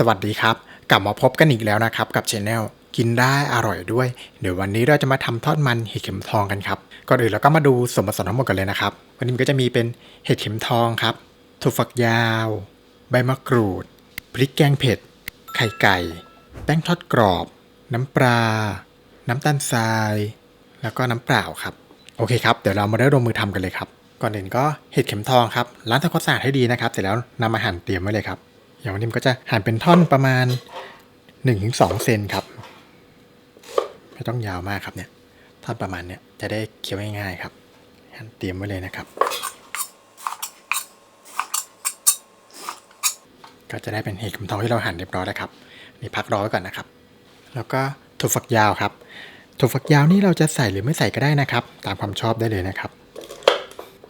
สวัสดีครับ กลับมาพบกันอีกแล้วนะครับกับช anel กินได้อร่อยด้วย เดี๋ยววันนี้เราจะมาทำทอดมันเห็ดเข็มทองกันครับ ก่อนอื่นเราก็มาดูส่วนผสมทั้งหมดกันเลยนะครับ วันนี้มันก็จะมีเป็นเห็ดเข็มทองครับถั่วฝักยาว ใบมะกรูด พริกแกงเผ็ด ไข่ไก่ แป้งทอดกรอบ น้ำปลา น้ำตาลทราย แล้วก็น้ำเปล่าครับ โอเคครับ เดี๋ยวเรามาได้ลงมือทำกันเลยครับ ก่อนอื่นก็เห็ดเข็มทองครับล้างทำความสะอาดให้ดีนะครับ เสร็จแล้วนำมาหั่นเตรียมไว้เลยครับ อย่างวันนี้มันก็จะหั่นเป็นท่อนประมาณ 1-2เซนครับ ไม่ต้องยาวมากครับเนี่ยท่อนประมาณเนี้ยจะได้เคี้ยวง่ายๆครับเตรียมไว้เลยนะครับ ก็จะได้เป็นเห็ดเข็มทองที่เราหั่นเรียบร้อยแล้วครับนี่พักรอไว้ก่อนนะครับ แล้วก็ถั่วฝักยาวครับถั่วฝักยาวนี่เราจะใส่หรือไม่ใส่ก็ได้นะครับ ตามความชอบได้เลยนะครับ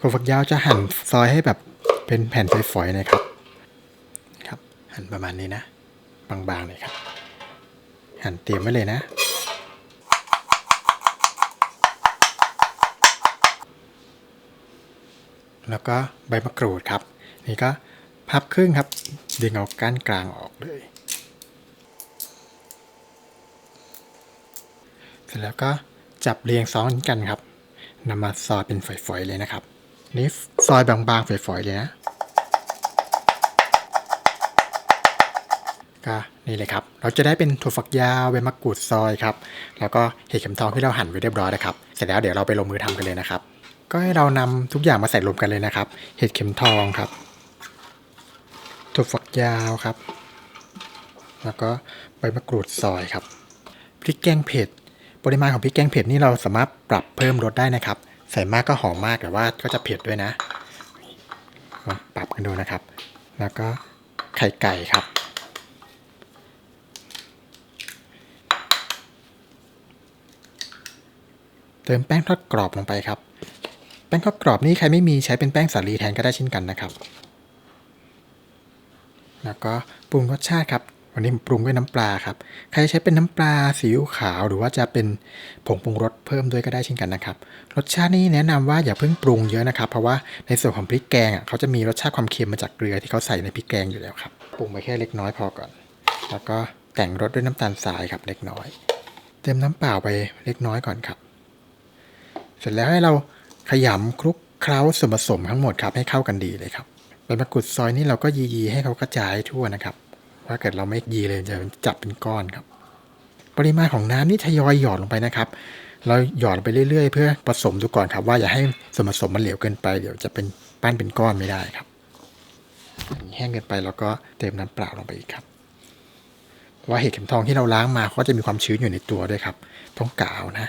ถั่วฝักยาวจะหั่นซอยให้แบบเป็นแผ่นฝอยๆนะครับ หั่นประมาณนี้นะ บางๆเลยครับ หั่นเตรียมไว้เลยนะ แล้วก็ใบมะกรูดครับ นี่ก็พับครึ่งครับ ดึงเอาก้านกลางออกเลย เสร็จแล้วก็จับเรียงซ้อนกันครับนำมาซอยเป็นฝอยๆเลยนะครับ นี่ซอยบางๆฝอยๆเลยนะ ก็นี่เลยครับ เราจะได้เป็นถั่วฝักยาวใบมะกรูดซอยครับ แล้วก็เห็ดเข็มทองที่เราหั่นไว้เรียบร้อยแล้วครับ เสร็จแล้วเดี๋ยวเราไปลงมือทำกันเลยนะครับ ก็ให้เรานำทุกอย่างมาใส่รวมกันเลยนะครับ เห็ดเข็มทองครับ ถั่วฝักยาวครับ แล้วก็ใบมะกรูดซอยครับ พริกแกงเผ็ด ปริมาณของพริกแกงเผ็ดนี่เราสามารถปรับเพิ่มรสได้นะครับ ใส่มากก็หอมมากแต่ว่าก็จะเผ็ดด้วยนะลองปรับกันดูนะครับ แล้วก็ไข่ไก่ครับ เติมแป้งทอดกรอบลงไปครับ แป้งทอดกรอบนี่ใครไม่มีใช้เป็นแป้งสาลีแทนก็ได้เช่นกันนะครับ แล้วก็ปรุงรสชาติครับ วันนี้ผมปรุงด้วยน้ำปลาครับ ใครใช้เป็นน้ำปลาซีอิ๊วขาวหรือว่าจะเป็นผงปรุงรสเพิ่มด้วยก็ได้เช่นกันนะครับ รสชาตินี่แนะนำว่าอย่าเพิ่งปรุงเยอะนะครับ เพราะว่าในส่วนของพริกแกงอะเขาจะมีรสชาติความเค็มมาจากเกลือที่เขาใส่ในพริกแกงอยู่แล้วครับ ปรุงไปแค่เล็กน้อยพอก่อน แล้วก็แต่งรสด้วยน้ำตาลทรายครับเล็กน้อย เติมน้ำเปล่าไปเล็กน้อยก่อนครับ เสร็จแล้วให้เราขยำคลุกเคล้าส่วนผสมทั้งหมดครับให้เข้ากันดีเลยครับใบมะกรูดซอยนี่เราก็ยีๆให้เขากระจายทั่วนะครับถ้าเกิดเราไม่ยีเลยจะจับเป็นก้อนครับ ปริมาณของน้ำนี่ทยอยหยอดลงไปนะครับ เราหยอดไปเรื่อยๆ เพื่อผสมดูก่อนครับ ว่าอย่าให้ส่วนผสมมันเหลวเกินไปเดี๋ยวจะเป็นปั้นเป็นก้อนไม่ได้ครับ แห้งเกินไปเราก็เติมน้ำเปล่าลงไปอีกครับว่าเห็ดเข็มทองที่เราล้างมาเขาจะมีความชื้นอยู่ในตัวด้วยครับ ต้องกาวนะ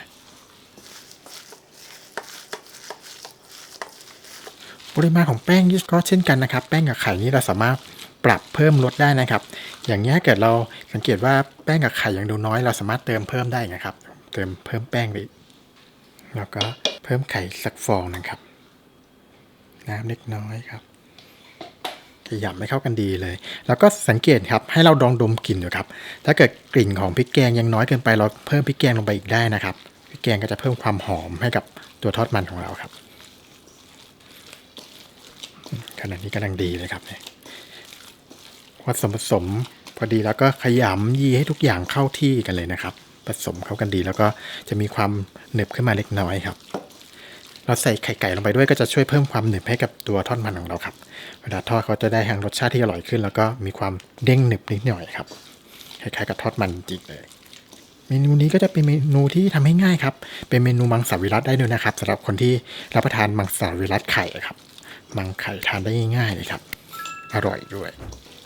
ปริมาณของแป้งก็เช่นกันนะครับ แป้งกับไข่นี่เราสามารถปรับเพิ่มลดได้นะครับ อย่างนี้เกิดเราสังเกตว่าแป้งกับไข่ยังดูน้อย เราสามารถเติมเพิ่มได้นะครับ เติมเพิ่มแป้งไปแล้วก็เพิ่มไข่สักฟองนะครับ น้ำเล็กน้อยครับขยำให้เข้ากันดีเลย แล้วก็สังเกตครับ ให้เราดองดมกลิ่นดูครับ ถ้าเกิดกลิ่นของพริกแกงยังน้อยเกินไป เราเพิ่มพริกแกงลงไปอีกได้นะครับ พริกแกงก็จะเพิ่มความหอมให้กับตัวทอดมันของเราครับ ขนาดนี้กำลังดีเลยครับเนี่ยวัดส่วนผสมพอดีแล้วก็ขยำยีให้ทุกอย่างเข้าที่กันเลยนะครับ ผสมเข้ากันดีแล้วก็จะมีความหนึบขึ้นมาเล็กน้อยครับ เราใส่ไข่ไก่ลงไปด้วยก็จะช่วยเพิ่มความหนึบให้กับตัวทอดมันของเราครับเวลาทอดเขาจะได้ทางรสชาติที่อร่อยขึ้น แล้วก็มีความเด้งหนึบนิดหน่อยครับคล้ายๆกับทอดมันจริงเลย เมนูนี้ก็จะเป็นเมนูที่ทำให้ง่ายครับ เป็นเมนูมังสวิรัตได้ด้วยนะครับสำหรับคนที่รับประทานมังสวิรัตไข่ครับ มังไข่ทานได้ง่ายๆเลยครับ อร่อยด้วย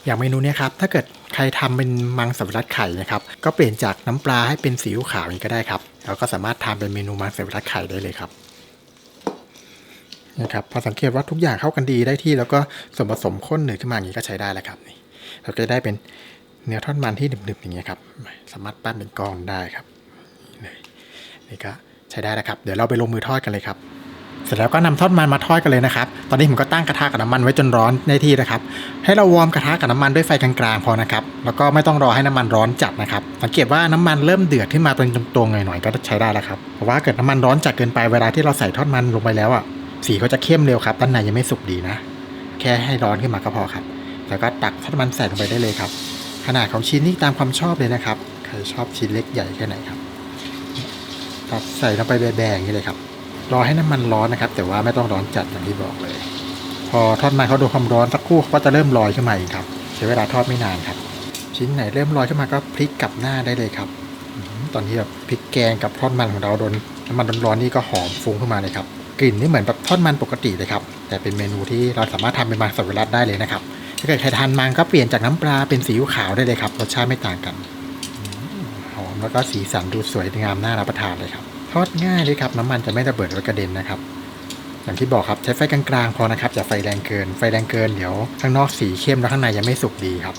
อย่างเมนูเนี้ยครับ ถ้าเกิดใครทำเป็นมังสวิรัตไข่นะครับ ก็เปลี่ยนจากน้ำปลาให้เป็นสีขาวนี้ก็ได้ครับเราก็สามารถทำเป็นเมนูมังสวิรัตไข่ได้เลยครับนะครับพอสังเกตว่าทุกอย่างเข้ากันดีได้ที่แล้วก็ส่วนผสมข้นหนืดขึ้นมาอย่างนี้ก็ใช้ได้แล้วครับนี่เราก็จะได้เป็นเนื้อทอดมันที่หนึบๆอย่างเงี้ยครับ สามารถปั้นเป็นกอนได้ครับนี่เลยนี่ก็ใช้ได้แล้วครับ เดี๋ยวเราไปลงมือทอดกันเลยครับ เสร็จแล้วก็นำทอดมันมาทอดกันเลยนะครับ ตอนนี้ผมก็ตั้งกระทะกับน้ำมันไว้จนร้อนในที่นะครับ ให้เราวอร์มกระทะกับน้ำมันด้วยไฟกลางๆพอนะครับ แล้วก็ไม่ต้องรอให้น้ำมันร้อนจัดนะครับ สังเกตว่าน้ำมันเริ่มเดือดขึ้นมาเป็นตรงๆหน่อยๆก็ใช้ได้แล้วครับ เพราะว่าเกิดน้ำมันร้อนจัดเกินไปเวลาที่เราใส่ทอดมันลงไปแล้วอะ สีเขาจะเข้มเร็วครับ ด้านในยังไม่สุกดีนะ แค่ให้ร้อนขึ้นมาก็พอครับ แล้วก็ตักทอดมันใส่ลงไปได้เลยครับ ขนาดของชิ้นนี่ตามความชอบเลยนะครับ ใครชอบชิ้นเล็กใหญ่แค่ไหนครับตัดใส่ลงไปแบๆอย่างนี้เลยครับ รอให้น้ำมันร้อนนะครับ แต่ว่าไม่ต้องร้อนจัดอย่างที่บอกเลย พอทอดมันเขาโดนความร้อนสักครู่เขาก็จะเริ่มลอยขึ้นมาเองครับ ใช้เวลาทอดไม่นานครับ ชิ้นไหนเริ่มลอยขึ้นมาก็พลิกกลับหน้าได้เลยครับ ตอนที่แบบพริกแกงกับทอดมันของเราโดนน้ำมันร้อนๆนี่ก็หอมฟุ้งขึ้นมาเลยครับกลิ่นนี่เหมือนแบบทอดมันปกติเลยครับ แต่เป็นเมนูที่เราสามารถทำเป็นมังสวิรัตได้เลยนะครับถ้าเกิดใครทานมังก็เปลี่ยนจากน้ำปลาเป็นซีขาวได้เลยครับรสชาติไม่ต่างกันหอมแล้วก็สีสันดูสวยงามน่ารับประทานเลยครับ ทอดง่ายเลยครับน้ำมันจะไม่ระเบิดหรือกระเด็นนะครับ อย่างที่บอกครับใช้ไฟกลางๆพอนะครับอย่าไฟแรงเกิน ไฟแรงเกินเดี๋ยวข้างนอกสีเข้มแล้วข้างในยังไม่สุกดีครับ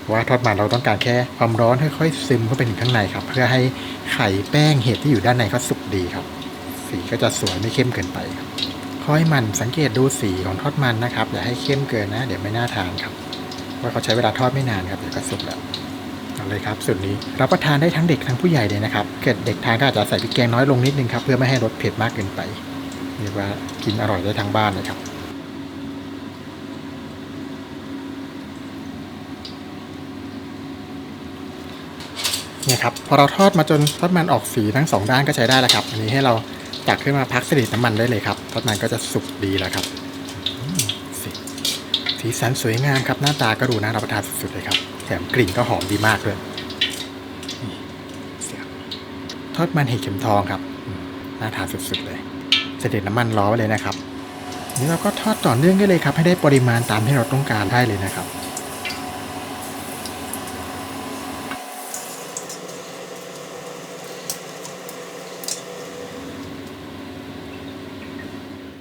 เพราะว่าทอดมันเราต้องการแค่ความร้อนค่อยๆซึมเข้าไปถึงข้างในครับ เพื่อให้ไข่แป้งเห็ดที่อยู่ด้านในเขาสุกดีครับ สีก็จะสวยไม่เข้มเกินไปครับคอยมันสังเกตดูสีของทอดมันนะครับอย่าให้เข้มเกินนะ เดี๋ยวไม่น่าทานครับเพราเขาใช้เวลาทอดไม่นานครับเดี๋ยวก็สุกแล้ว เอาเลยครับสูตรนี้รับประทานได้ทั้งเด็กทั้งผู้ใหญ่เลยนะครับ เกิดเด็กทานก็อาจจะใส่พริกแกงน้อยลงนิดนึงครับเพื่อไม่ให้รสเผ็ดมากเกินไปเรียกว่ากินอร่อยได้ทั้งบ้านเลยครับเนี่ยครับพอเราทอดมาจนทอดมันออกสีทั้งสองด้านก็ใช้ได้แล้วครับ อันนี้ให้เราตักขึ้นมาพักสนิทน้ำมันได้เลยครับทอดมันก็จะสุกดีแล้วครับ สีสันสวยงามครับหน้าตาก็ดูน่ารับประทานสุดๆเลยครับแถมกลิ่นก็หอมดีมากด้วยนี่เสียทอดมันเห็ดเข็มทองครับน่าทานสุดๆเลยเสด็จน้ำมันล้อไว้เลยนะครับนี่เราก็ทอดต่อเนื่องได้เลยครับ ให้ได้ปริมาณตามที่เราต้องการได้เลยนะครับ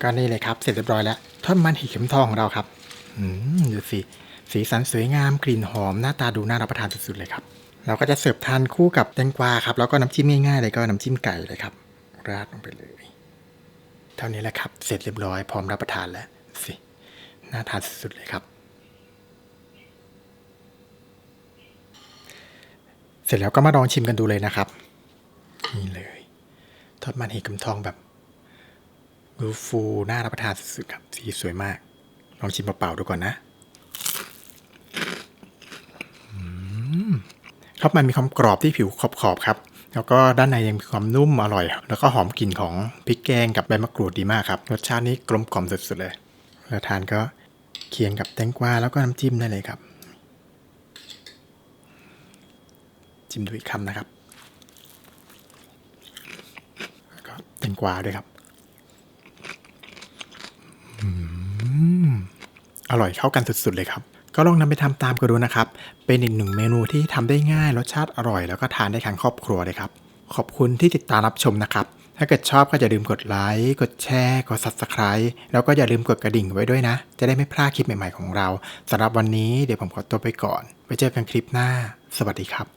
ก็นี่เลยครับเสร็จเรียบร้อยแล้วทอดมันเห็ดเข็มทองของเราครับ ดูสิ สีสันสวยงามกลิ่นหอมหน้าตาดูน่ารับประทานสุดๆเลยครับ เราก็จะเสิร์ฟทานคู่กับแตงกวาครับแล้วก็น้ำจิ้มง่ายๆเลยก็น้ำจิ้มไก่เลยครับ ราดลงไปเลย เท่านี้แหละครับ เสร็จเรียบร้อยพร้อมรับประทานแล้วสิน่าทานสุดๆเลยครับ เสร็จแล้วก็มาลองชิมกันดูเลยนะครับนี่เลย ทอดมันเห็ดเข็มทองแบบดูฟูน่ารับประทานสุดๆครับสีสวยมาก ลองชิมเปล่าๆดูก่อนนะ ครับมันมีความกรอบที่ผิวขอบๆครับ แล้วก็ด้านในยังมีความนุ่มอร่อย แล้วก็หอมกลิ่นของพริกแกงกับใบมะกรูดดีมากครับ รสชาตินี้กลมกล่อมสุดๆเลยแล้วทานก็เคียงกับแตงกวาแล้วก็น้ำจิ้มได้เลยครับ จิ้มดูอีกคำนะครับแล้วก็แตงกวาด้วยครับ อร่อยเข้ากันสุดๆเลยครับ ก็ลองนำไปทำตามกันดูนะครับ เป็นอีกหนึ่งเมนูที่ทำได้ง่ายรสชาติอร่อยแล้วก็ทานได้ทั้งครอบครัวเลยครับ ขอบคุณที่ติดตามรับชมนะครับ ถ้าเกิดชอบก็อย่าลืมกดไลค์กดแชร์กด Subscribe แล้วก็อย่าลืมกดกระดิ่งไว้ด้วยนะ จะได้ไม่พลาดคลิปใหม่ๆของเราสำหรับวันนี้เดี๋ยวผมขอตัวไปก่อนไว้เจอกันคลิปหน้า สวัสดีครับ